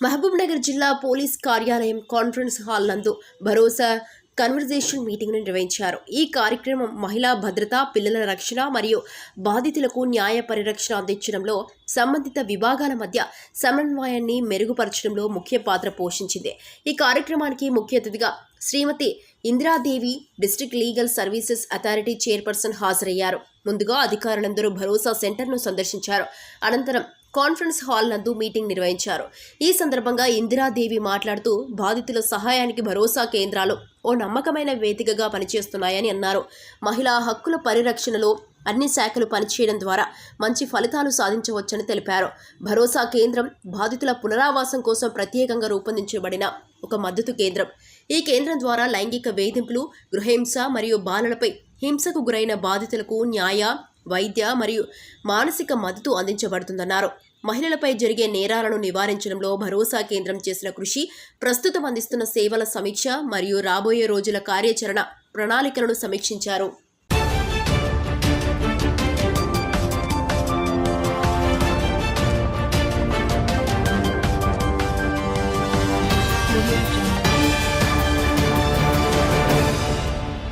మహబూబ్నగర్ జిల్లా పోలీస్ కార్యాలయం conference hall నందు భరోసా కన్వర్జేషన్ మీటింగ్ను నిర్వహించారు. ఈ కార్యక్రమం మహిళా భద్రత పిల్లల రక్షణ మరియు బాధితులకు న్యాయ పరిరక్షణ అందించడంలో సంబంధిత విభాగాల మధ్య సమన్వయాన్ని మెరుగుపరచడంలో ముఖ్య పాత్ర పోషించింది. ఈ కార్యక్రమానికి ముఖ్య అతిథిగా Srimati Indiradevi district legal services authority chairperson హాజరయ్యారు. ముందుగా అధికారులందరూ భరోసా సెంటర్ను సందర్శించారు. అనంతరం కాన్ఫరెన్స్ హాల్ నందు మీటింగ్ నిర్వహించారు. ఈ సందర్భంగా ఇందిరాదేవి మాట్లాడుతూ బాధితుల సహాయానికి భరోసా కేంద్రాలు ఓ నమ్మకమైన వేదికగా పనిచేస్తున్నాయని అన్నారు. మహిళా హక్కుల పరిరక్షణలో అన్ని శాఖలు పనిచేయడం ద్వారా మంచి ఫలితాలు సాధించవచ్చని తెలిపారు. భరోసా కేంద్రం బాధితుల పునరావాసం కోసం ప్రత్యేకంగా రూపొందించబడిన ఒక మద్దతు కేంద్రం. ఈ కేంద్రం ద్వారా లైంగిక వేధింపులు గృహహింస మరియు బాలలపై హింసకు గురైన బాధితులకు న్యాయ వైద్య మరియు మానసిక మద్దతు అందించబడుతుందన్నారు. మహిళలపై జరిగే నేరాలను నివారించడంలో భరోసా కేంద్రం చేసిన కృషి ప్రస్తుతం అందిస్తున్న సేవల సమీక్ష మరియు రాబోయే రోజుల కార్యాచరణ ప్రణాళికలను సమీక్షించారు.